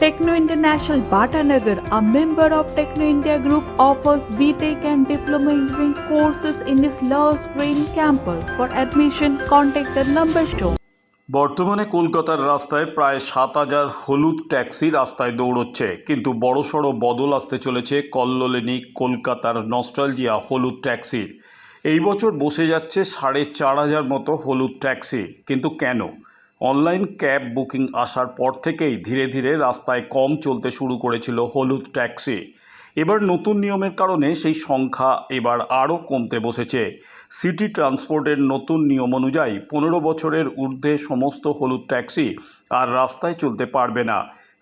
Techno International Bhatanagar, a member of Techno India Group, offers BTEC and Diploma Engineering courses in its Love Green campus. For admission, contact the number shown. বর্তমানে কলকাতার রাস্তায় প্রায় সাত হাজার হলুদ taxi রাস্তায় দৌড়চ্ছে কিন্তু বড়সড় বদল আসতে চলেছে কল্লোলিনী কলকাতার নস্টালজিয়া হলুদ ট্যাক্সির এই বছর বসে যাচ্ছে সাড়ে চার হাজার মতো হলুদ ট্যাক্সি কিন্তু কেন অনলাইন ক্যাব বুকিং আসার পর থেকেই ধীরে ধীরে রাস্তায় কম চলতে শুরু করেছিল হলুদ ট্যাক্সি। এবার নতুন নিয়মের কারণে সেই সংখ্যা এবার আরও কমতে বসেছে। সিটি ট্রান্সপোর্টের নতুন নিয়ম অনুযায়ী পনেরো বছরের ঊর্ধ্বে সমস্ত হলুদ ট্যাক্সি আর রাস্তায় চলতে পারবে না।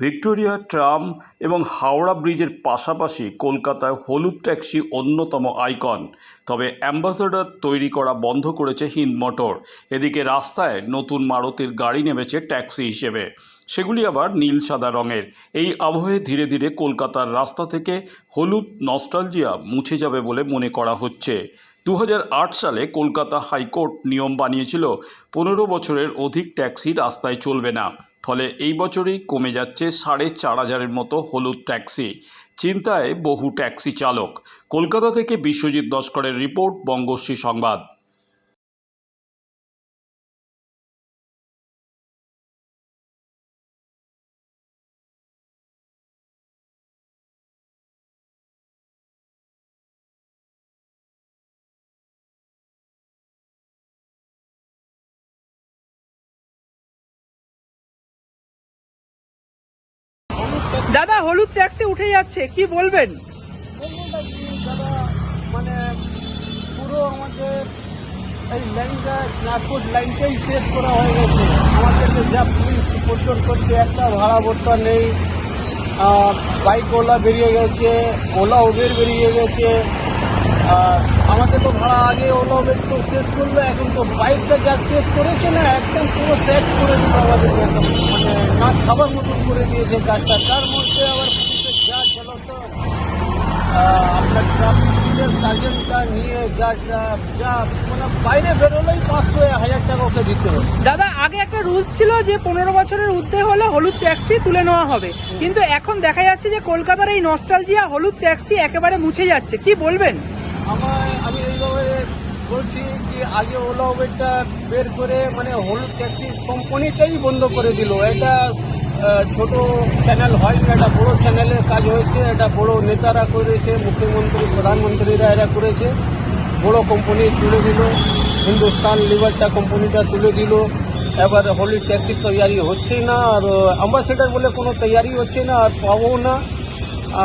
ভিক্টোরিয়া, ট্রাম এবং হাওড়া ব্রিজের পাশাপাশি কলকাতায় হলুদ ট্যাক্সি অন্যতম আইকন। তবে অ্যাম্বাসাডার তৈরি করা বন্ধ করেছে হিন্দ মোটর। এদিকে রাস্তায় নতুন মারুতির গাড়ি নেমেছে ট্যাক্সি হিসেবে। সেগুলি আবার নীল সাদা রঙের। এই আবহে ধীরে ধীরে কলকাতার রাস্তা থেকে হলুদ নস্টালজিয়া মুছে যাবে বলে মনে করা হচ্ছে। দু হাজার আট সালে কলকাতা হাইকোর্ট নিয়ম বানিয়েছিল, পনেরো বছরের অধিক ট্যাক্সি রাস্তায় চলবে না। ফলে এই বছরই কমে যাচ্ছে সাড়ে চার হাজারের মতো হলুদ ট্যাক্সি। চিন্তায় বহু ট্যাক্সি চালক। কলকাতা থেকে বিশ্বজিৎ নস্করের রিপোর্ট, বঙ্গশ্রী সংবাদ। দাদা, হলুদ ট্যাক্সি উঠে যাচ্ছে, কি বলবেন? দাদা মানে পুরো আমাদের এই লাইনটা লাইনটাই শেষ করা হয়ে গেছে। যা পুলিশ পর্যটন করছে, একটা ভাড়া নেই। বাইক ওলা বেরিয়ে গেছে, ওলা উবের বেরিয়ে গেছে। আর আমাদের তো ভাড়া আগে ওলা তো শেষ করল, এখন তো বাইকটা যা শেষ করেছে না, একদম পুরো শেষ করে দিল একদম। মানে না খাবার মতন করে দিয়েছে কাজটা তার মধ্যে আবার পুলিশের যা চলো তো আপনার ট্রাফিকের সার্জেন্টটা নিয়ে যা- যা মানে বাইরে বেরোলেই পাঁচশো হাজার টাকা ওকে দিতে হবে। দাদা, আগে একটা রুলস ছিল যে পনেরো বছরের ঊর্ধ্বে হলে হলুদ ট্যাক্সি তুলে নেওয়া হবে। কিন্তু এখন দেখা যাচ্ছে যে কলকাতার এই নস্টালজিয়া হলুদ ট্যাক্সি একেবারে মুছে যাচ্ছে। কি বলবেন? আমার আমি এইভাবে বলছি যে আগে ওলা উবেরটা বের করে মানে হলুদ ট্যাক্সি কোম্পানিটাই বন্ধ করে দিল। এটা ছোট চ্যানেল হয়নি, এটা বড় চ্যানেলের কাজ হয়েছে, এটা বড় নেতারা করেছে, মুখ্যমন্ত্রী, প্রধানমন্ত্রীরা এরা করেছে। বড় কোম্পানি তুলে দিল, হিন্দুস্তান লিভারটা কোম্পানিটা তুলে দিল। এবার হলুদ ট্যাক্সির তৈয়ারি হচ্ছেই না, আর অ্যাম্বাসেডার বলে কোনো তৈয়ারি হচ্ছে না, আর পাবো না।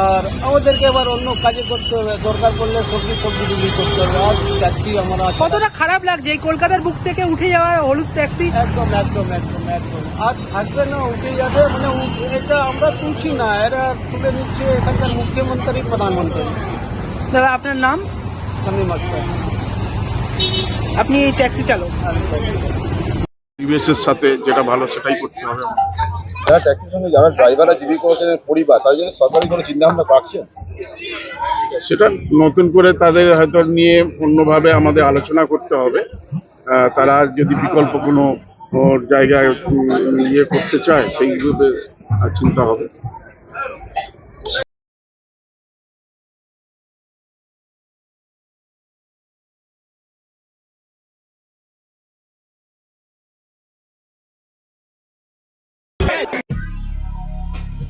আর আমাদেরকে এবার অন্য কাজে করতে হবে। দরকার পড়লে সবজি সবজি বিক্রি করতে হবে। আর ট্যাক্সি আমরা কতটা খারাপ লাগছে? এই কলকাতার বুক থেকে উঠে যাওয়া হলুদ ট্যাক্সি? একদম একদম একদম একদম। আর থাকবে না উঠে যাবে। মানে এটা আমরা তুলছি না। এরা তুলে নিচ্ছে এখানকার মুখ্যমন্ত্রী প্রধানমন্ত্রী। দাদা আপনার নাম? শামীম আক্তার। আপনি এই ট্যাক্সি চালক। পরিবেশের সাথে যেটা ভালো সেটাই করতে হবে। যারা ট্যাক্সির সঙ্গে যারা ড্রাইভাররা জীবিকা পরিবার তার জন্য সরকারি কোনো চিন্তা ভাবনা পাচ্ছে সেটা নতুন করে তাদের হয়তো নিয়ে অন্যভাবে আমাদের আলোচনা করতে হবে। তারা যদি বিকল্প কোনো জায়গায় ইয়ে করতে চায় সেই হিসেবে চিন্তা হবে।